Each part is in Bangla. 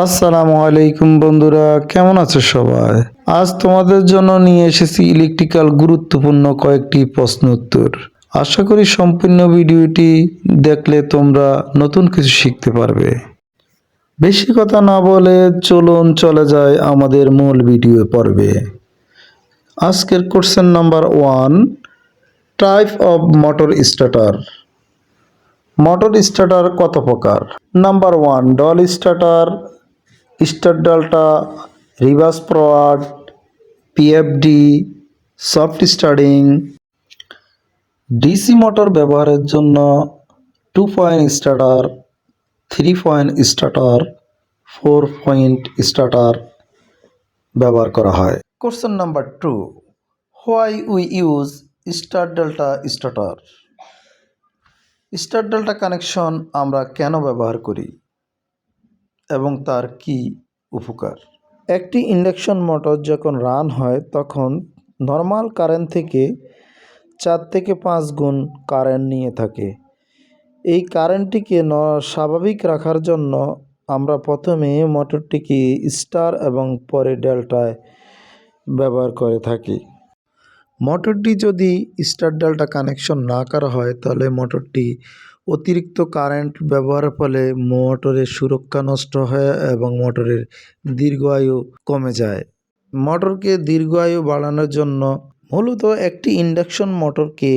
আসসালামু আলাইকুম বন্ধুরা, কেমন আছো সবাই? আজ তোমাদের জন্য নিয়ে এসেছি ইলেকট্রিক্যাল গুরুত্বপূর্ণ কয়েকটি প্রশ্ন উত্তর। আশা করি সম্পূর্ণ ভিডিওটি দেখলে তোমরা নতুন কিছু শিখতে পারবে। বেশি কথা না বলে চলুন চলে যায় আমাদের মূল ভিডিও পর্বে। আজকের question number one type of motor starter motor starter কত প্রকার? Number one DOL starter star delta, reverse forward PFD, soft starting DC motor ব্যবহারের জন্য two point starter, three point starter, four point starter ব্যবহার করা হয়। Question number two, why we use star delta starter? Star delta connection আমরা কেন ব্যবহার করি? এবং তার কি উপকার? একটি ইন্ডাকশন মোটর যখন রান হয়, তখন নর্মাল কারেন্ট থেকে চার থেকে পাঁচ গুণ কারেন্ট নিয়ে থাকে। এই কারেন্টটিকে ন স্বাভাবিক রাখার জন্য আমরা প্রথমে মোটরটিকে স্টার এবং পরে ডেল্টায় ব্যবহার করে থাকি। মোটরটি যদি স্টার ডেল্টা কানেকশন না করা হয়, তাহলে মোটরটি অতিরিক্ত কারেন্ট ব্যবহারের ফলে মোটরের সুরক্ষা নষ্ট হয় এবং মোটরের দীর্ঘায়ু কমে যায়। মোটরকে দীর্ঘায়ু বাড়ানোর জন্য মূলত একটি ইন্ডাকশন মোটরকে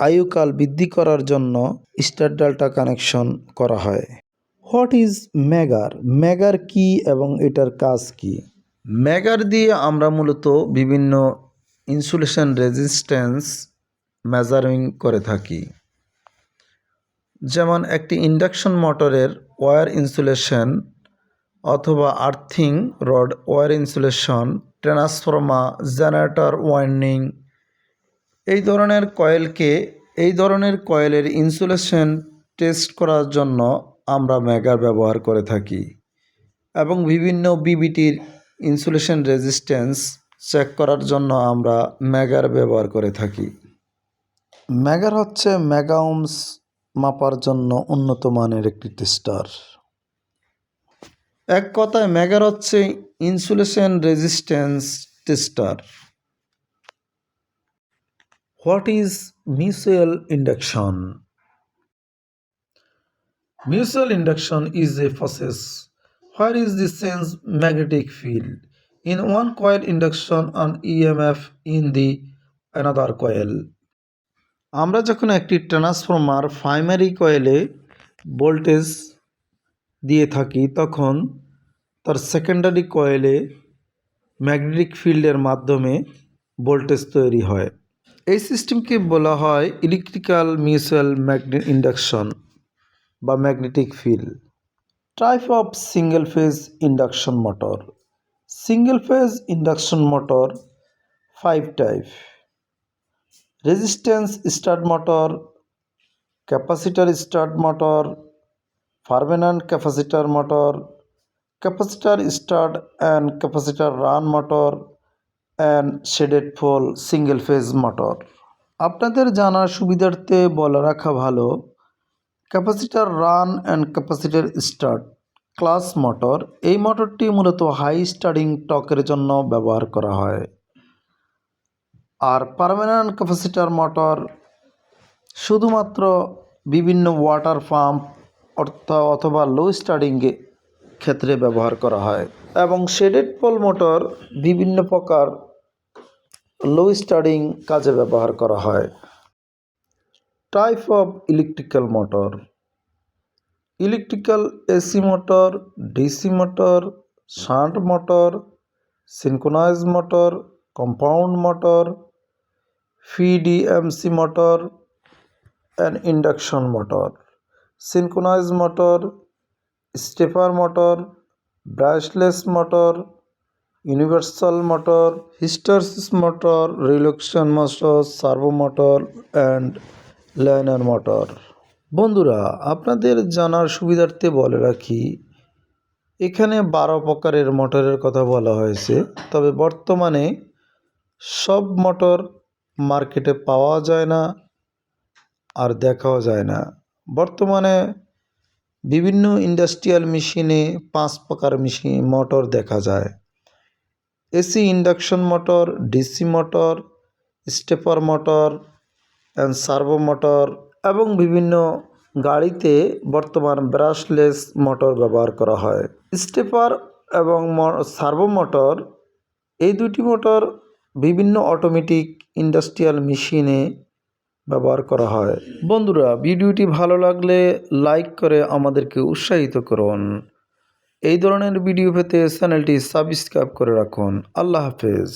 আয়ুকাল বৃদ্ধি করার জন্য স্টার ডেল্টা কানেকশন করা হয়। What is ম্যাগার? ম্যাগার কি এবং এটার কাজ কি? ম্যাগার দিয়ে আমরা মূলত বিভিন্ন ইনসুলেশন রেজিস্ট্যান্স মেজারিং করে থাকি। যেমন একটি ইন্ডাকশন মোটরের ওয়্যার ইনসুলেশন অথবা earthing rod wire insulation transformer generator winding এই ধরনের কয়েলকে, এই ধরনের কয়েলের ইনসুলেশন টেস্ট করার জন্য আমরা ম্যাগার ব্যবহার করে থাকি এবং বিভিন্ন বিবিটির ইনসুলেশন রেজিস্ট্যান্স চেক করার জন্য আমরা ম্যাগার ব্যবহার করে থাকি। ম্যাগার হচ্ছে মেগাওমস মাপার জন্য উন্নত মানের একটি টেস্টার। এক কথায় ম্যাগার হচ্ছে insulation resistance tester. What is mutual induction? Mutual induction is a process. Where is the sense magnetic field? In one coil induction on EMF in the another coil. আমরা যখন একটি ট্রান্সফর্মার প্রাইমারি কয়েলে ভোল্টেজ দিয়ে থাকি, তখন তার সেকেন্ডারি কয়েলে ম্যাগনেটিক ফিল্ডের মাধ্যমে ভোল্টেজ তৈরি হয়। এই সিস্টেমকে বলা হয় ইলেকট্রিক্যাল মিউচুয়াল ম্যাগনেট ইন্ডাকশন বা magnetic field type of single phase induction motor single phase induction motor five type resistance start motor, capacitor start motor, permanent capacitor motor, capacitor start and capacitor run motor, and shaded pole single phase motor. আপনাদের জানার সুবিধার্থে বলে রাখা ভালো, capacitor run and capacitor start class motor, এই মোটরটি মূলত হাই স্টার্টিং টকের জন্য ব্যবহার করা হয়। আর পারমানেন্ট ক্যাপাসিটার মোটর শুধুমাত্র বিভিন্ন ওয়াটার পাম্প অর্থাৎ অথবা লো স্টার্টিং ক্ষেত্রে ব্যবহার করা হয় এবং শেডেড পোল মোটর বিভিন্ন প্রকার লো স্টার্টিং কাজে ব্যবহার করা হয়। Type of electrical motor electrical AC motor DC motor shunt motor synchronous motor compound motor PDMC motor and induction motor synchronous motor stepper motor brushless motor universal motor hysteresis motor reluctance motor servo motor and linear motor বন্ধুরা, আপনাদের জানার সুবিধার্থে বলে রাখি, এখানে বারো প্রকারের মোটরের কথা বলা হয়েছে, তবে বর্তমানে সব মোটর মার্কেটে পাওয়া যায় না আর দেখাও যায় না। বর্তমানে বিভিন্ন ইন্ডাস্ট্রিয়াল মেশিনে পাঁচ প্রকার মেশিন, মোটর দেখা যায়। AC induction motor, DC motor, stepper motor, and servo motor এবং বিভিন্ন গাড়িতে বর্তমান ব্রাশলেস মোটর ব্যবহার করা হয়। স্টেপার এবং সার্ভো মোটর, এই দুটি মোটর বিভিন্ন অটোমেটিক ইন্ডাস্ট্রিয়াল মেশিনে ব্যবহার করা হয়। বন্ধুরা, ভিডিওটি ভালো লাগলে লাইক করে আমাদেরকে উৎসাহিত করুন। এই ধরনের ভিডিও পেতে চ্যানেলটি সাবস্ক্রাইব করে রাখুন। আল্লাহ হাফেজ।